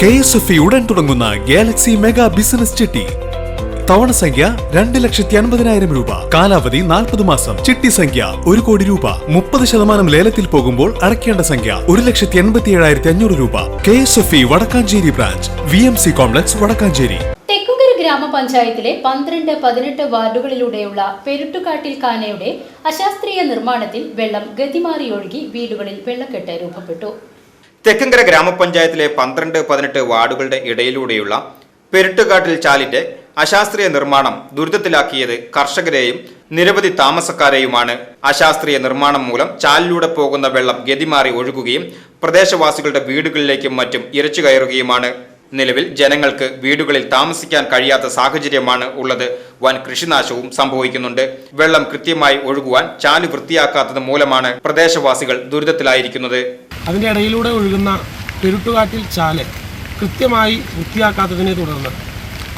K S F ഉടൻ തുടങ്ങുന്ന Galaxy mega business ചിട്ടി. തവണ സംഖ്യ രണ്ട് ലക്ഷത്തി അൻപതിനായിരം രൂപ. കാലാവധി നാൽപ്പത് മാസം. ചിട്ടി സംഖ്യ ഒരു കോടി രൂപ. മുപ്പത് ശതമാനം ലേലത്തിൽ പോകുമ്പോൾ അടയ്ക്കേണ്ട സംഖ്യ ഒരു ലക്ഷത്തി എൺപത്തി ഏഴായിരത്തി അഞ്ഞൂറ് രൂപ. K S F E Vadakkanchery branch. V M C complex Vadakkanchery. Thekkumkara ഗ്രാമപഞ്ചായത്തിലെ പന്ത്രണ്ട് പതിനെട്ട് വാർഡുകളിലൂടെയുള്ള പെരുട്ടുകാട്ടിൽ കാനയുടെ അശാസ്ത്രീയ നിർമ്മാണത്തിൽ വെള്ളം ഗതിമാറിയൊഴുകി വീടുകളിൽ വെള്ളക്കെട്ട് രൂപപ്പെട്ടു. തെക്കങ്കര ഗ്രാമപഞ്ചായത്തിലെ പന്ത്രണ്ട് പതിനെട്ട് വാർഡുകളുടെ ഇടയിലൂടെയുള്ള പെരുട്ടുകാട്ടിൽ ചാലിന്റെ അശാസ്ത്രീയ നിർമ്മാണം ദുരിതത്തിലാക്കിയത് കർഷകരെയും നിരവധി താമസക്കാരെയുമാണ്. അശാസ്ത്രീയ നിർമ്മാണം മൂലം ചാലിലൂടെ പോകുന്ന വെള്ളം ഗതിമാറി ഒഴുകുകയും പ്രദേശവാസികളുടെ വീടുകളിലേക്കും മറ്റും ഇരച്ചു കയറുകയുമാണ്. നിലവിൽ ജനങ്ങൾക്ക് വീടുകളിൽ താമസിക്കാൻ കഴിയാത്ത സാഹചര്യമാണ് ഉള്ളത്. വൻ കൃഷിനാശവും സംഭവിക്കുന്നുണ്ട്. വെള്ളം കൃത്യമായി ഒഴുകുവാൻ ചാലു വൃത്തിയാക്കാത്തത് മൂലമാണ് പ്രദേശവാസികൾ ദുരിതത്തിലായിരിക്കുന്നത്. അതിന്റെ ഇടയിലൂടെ ഒഴുകുന്ന പെരുട്ടുകാട്ടിൽ ചാൽ കൃത്യമായി വൃത്തിയാക്കാത്തതിനെ തുടർന്ന്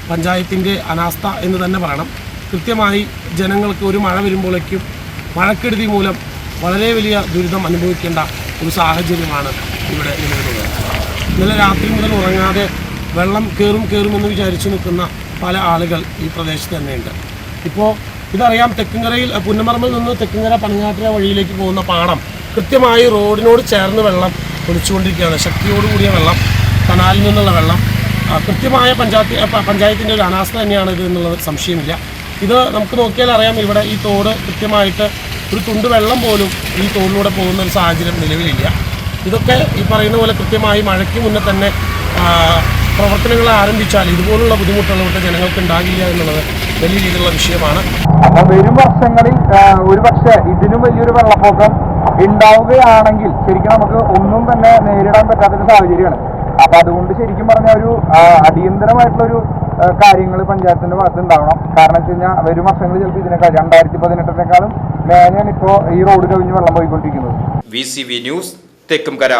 പഞ്ചായത്തിന്റെ അനാസ്ഥ എന്ന് തന്നെ പറയണം. കൃത്യമായി ജനങ്ങൾക്ക് ഒരു മഴ വരുമ്പോഴേക്കും മഴക്കെടുതി മൂലം വളരെ വലിയ ദുരിതം അനുഭവിക്കേണ്ട ഒരു സാഹചര്യമാണ് ഇവിടെ നിലവിലുള്ളത്. ഇന്നലെ രാത്രി മുതൽ ഉറങ്ങാതെ വെള്ളം കയറും കയറുമെന്ന് വിചാരിച്ചു നിൽക്കുന്ന പല ആളുകൾ ഈ പ്രദേശത്ത് തന്നെയുണ്ട്. ഇപ്പോൾ ഇതറിയാം തെക്കുംകരയിൽ പുന്നമറമ്പിൽ നിന്ന് തെക്കുംകര പനങ്ങാട്ടിര വഴിയിലേക്ക് പോകുന്ന പാടം കൃത്യമായി റോഡിനോട് ചേർന്ന് വെള്ളം ഒലിച്ചുകൊണ്ടിരിക്കുകയാണ്. ശക്തിയോടുകൂടിയ വെള്ളം കനാലിൽ നിന്നുള്ള വെള്ളം. കൃത്യമായ പഞ്ചായത്ത് പഞ്ചായത്തിന്റെ ഒരു അനാസ്ഥ തന്നെയാണ് ഇത് എന്നുള്ളത് സംശയമില്ല. ഇത് നമുക്ക് നോക്കിയാൽ അറിയാം ഇവിടെ ഈ തോട് കൃത്യമായിട്ട് ഒരു തുണ്ട് വെള്ളം പോലും ഈ തോടിലൂടെ പോകുന്ന ഒരു സാഹചര്യം നിലവിലില്ല. ഇതൊക്കെ ഈ പറയുന്ന പോലെ കൃത്യമായി മഴയ്ക്ക് മുന്നേ തന്നെ പ്രവർത്തനങ്ങൾ ആരംഭിച്ചാൽ ഇതുപോലുള്ള ബുദ്ധിമുട്ടുകൾ ഇവിടെ ജനങ്ങൾക്ക് ഉണ്ടാകില്ല എന്നുള്ളത് വലിയ രീതിയിലുള്ള വിഷയമാണ്. അപ്പം വരും വർഷങ്ങളിൽ ഒരുപക്ഷെ ഇതിനും വലിയൊരു വെള്ളപ്പൊക്കം ഉണ്ടാവുകയാണെങ്കിൽ ശരിക്കും നമുക്ക് ഒന്നും തന്നെ നേരിടാൻ പറ്റാത്തൊരു സാഹചര്യമാണ്. അപ്പൊ അതുകൊണ്ട് ശരിക്കും പറഞ്ഞ ഒരു അടിയന്തരമായിട്ടുള്ള ഒരു കാര്യങ്ങൾ പഞ്ചായത്തിന്റെ ഭാഗത്ത് ഉണ്ടാവണം. കാരണം വെച്ച് കഴിഞ്ഞാൽ വരും വർഷങ്ങളിൽ ചിലപ്പോൾ ഇതിനേക്കാൾ രണ്ടായിരത്തി പതിനെട്ടിനേക്കാളും മേലെയാണ് ഇപ്പോ ഈ റോഡ് കവിഞ്ഞ് വെള്ളം പോയിക്കൊണ്ടിരിക്കുന്നത്. V C V news Thekkumkara.